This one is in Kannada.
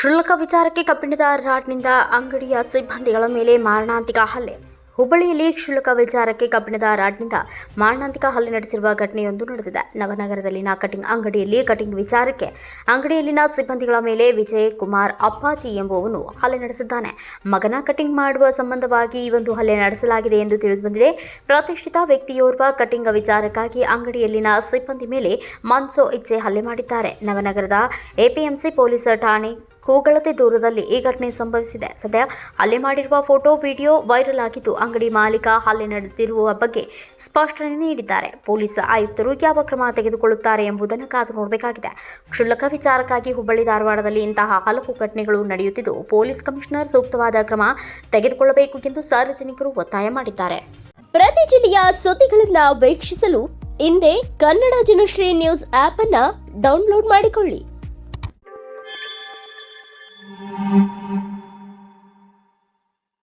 ಕ್ಷುಲ್ಲಕ ವಿಚಾರಕ್ಕೆ ಕಬ್ಬಿಣದ ರಾಡ್ನಿಂದ ಅಂಗಡಿಯ ಸಿಬ್ಬಂದಿಗಳ ಮೇಲೆ ಮಾರಣಾಂತಿಕ ಹಲ್ಲೆ. ಹುಬ್ಬಳ್ಳಿಯಲ್ಲಿ ಕ್ಷುಲ್ಲಕ ವಿಚಾರಕ್ಕೆ ಕಬ್ಬಿಣದ ರಾಡ್ನಿಂದ ಮಾರಣಾಂತಿಕ ಹಲ್ಲೆ ನಡೆಸಿರುವ ಘಟನೆಯೊಂದು ನಡೆದಿದೆ. ನವನಗರದಲ್ಲಿನ ಕಟಿಂಗ್ ಅಂಗಡಿಯಲ್ಲಿ ಕಟಿಂಗ್ ವಿಚಾರಕ್ಕೆ ಅಂಗಡಿಯಲ್ಲಿನ ಸಿಬ್ಬಂದಿಗಳ ಮೇಲೆ ವಿಜಯ್ ಕುಮಾರ್ ಅಪ್ಪಾಜಿ ಎಂಬುವನು ಹಲ್ಲೆ ನಡೆಸಿದ್ದಾನೆ. ಮಗನ ಕಟಿಂಗ್ ಮಾಡುವ ಸಂಬಂಧವಾಗಿ ಈ ಒಂದು ಹಲ್ಲೆ ನಡೆಸಲಾಗಿದೆ ಎಂದು ತಿಳಿದುಬಂದಿದೆ ಪ್ರತಿಷ್ಠಿತ ವ್ಯಕ್ತಿಯೋರ್ವ ಕಟಿಂಗ್ ವಿಚಾರಕ್ಕಾಗಿ ಅಂಗಡಿಯಲ್ಲಿನ ಸಿಬ್ಬಂದಿ ಮೇಲೆ ಮನ್ಸೋ ಇಚ್ಛೆ ಹಲ್ಲೆ ಮಾಡಿದ್ದಾರೆ. ನವನಗರದ ಎಪಿಎಂಸಿ ಪೊಲೀಸ್ ಠಾಣೆ ಕೂಗಳತೆ ದೂರದಲ್ಲಿ ಈ ಘಟನೆ ಸಂಭವಿಸಿದೆ. ಸದ್ಯ ಹಲ್ಲೆ ಮಾಡಿರುವ ಫೋಟೋ, ವಿಡಿಯೋ ವೈರಲ್ ಆಗಿದ್ದು, ಅಂಗಡಿ ಮಾಲೀಕ ಹಲ್ಲೆ ನಡೆದಿರುವ ಬಗ್ಗೆ ಸ್ಪಷ್ಟನೆ ನೀಡಿದ್ದಾರೆ. ಪೊಲೀಸ್ ಆಯುಕ್ತರು ಯಾವ ಕ್ರಮ ತೆಗೆದುಕೊಳ್ಳುತ್ತಾರೆ ಎಂಬುದನ್ನು ಕಾದು ನೋಡಬೇಕಾಗಿದೆ. ಕ್ಷುಲ್ಲಕ ವಿಚಾರಕ್ಕಾಗಿ ಹುಬ್ಬಳ್ಳಿ ಧಾರವಾಡದಲ್ಲಿ ಇಂತಹ ಹಲವು ಘಟನೆಗಳು ನಡೆಯುತ್ತಿದ್ದು, ಪೊಲೀಸ್ ಕಮಿಷನರ್ ಸೂಕ್ತವಾದ ಕ್ರಮ ತೆಗೆದುಕೊಳ್ಳಬೇಕು ಎಂದು ಸಾರ್ವಜನಿಕರು ಒತ್ತಾಯ ಮಾಡಿದ್ದಾರೆ. ಪ್ರತಿ ಜಿಲ್ಲೆಯ ಸುದ್ದಿಗಳನ್ನ ವೀಕ್ಷಿಸಲು ಇಂದೇ ಕನ್ನಡ ಜನಶ್ರೀ ನ್ಯೂಸ್ ಆಪ್ ಅನ್ನ ಡೌನ್ಲೋಡ್ ಮಾಡಿಕೊಳ್ಳಿ. Thank you.